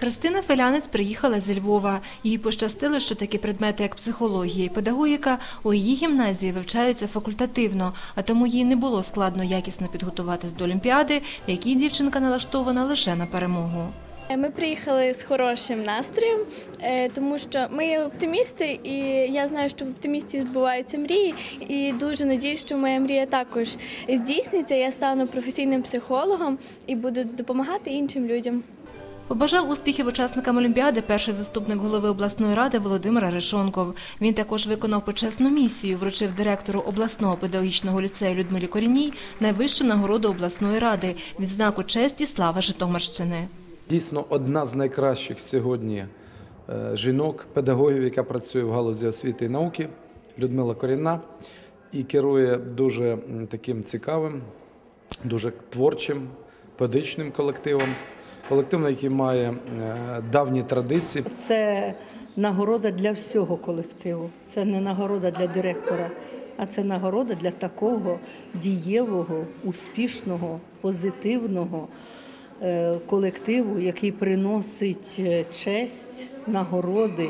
Христина Фелянець приїхала зі Львова. Їй пощастило, що такі предмети, як психологія і педагогіка, у її гімназії вивчаються факультативно, а тому їй не було складно якісно підготуватись до Олімпіади, в якій дівчинка налаштована лише на перемогу. Ми приїхали з хорошим настроєм, е, тому що ми є оптимісти, і я знаю, що в оптимістів відбуваються мрії. І дуже надіюсь, що моя мрія також здійсниться. Я стану професійним психологом і буду допомагати іншим людям. Побажав успіхів учасникам Олімпіади перший заступник голови обласної ради Володимир Арешонков. Він також виконав почесну місію, вручив директору обласного педагогічного ліцею Людмилі Коріній найвищу нагороду обласної ради відзнаку честі слава Житомирщини. Дійсно, одна з найкращих сьогодні е, жінок, педагогів, яка працює в галузі освіти і науки, Людмила Корінна, і керує дуже таким цікавим, дуже творчим, педагогічним колективом. Колективом, який має е, давні традиції. Це нагорода для всього колективу. Це не нагорода для директора, а це нагорода для такого дієвого, успішного, позитивного е, колективу, який приносить е, честь, нагороди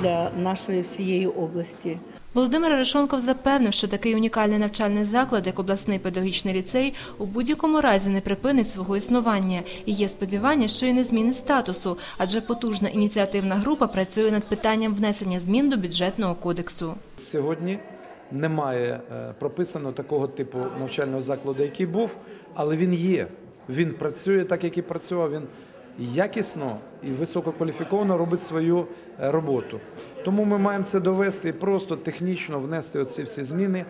для нашої всієї області. Володимир Арешонков запевнив, що такий унікальний навчальний заклад, як обласний педагогічний ліцей, у будь-якому разі не припинить свого існування. І є сподівання, що і не змінить статусу, адже потужна ініціативна група працює над питанням внесення змін до бюджетного кодексу. Сьогодні немає е, прописано такого типу навчального закладу, який був, але він є. Він працює так, як і працював. Він якісно і висококваліфіковано робить свою е, роботу. Тому ми маємо це довести і просто технічно внести оці всі зміни.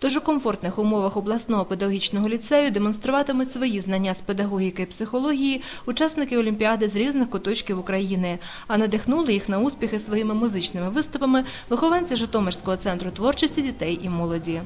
Тож у комфортних умовах обласного педагогічного ліцею демонструватимуть свої знання з педагогіки і психології учасники Олімпіади з різних куточків України, а надихнули їх на успіхи своїми музичними виступами вихованці Житомирського центру творчості дітей і молоді.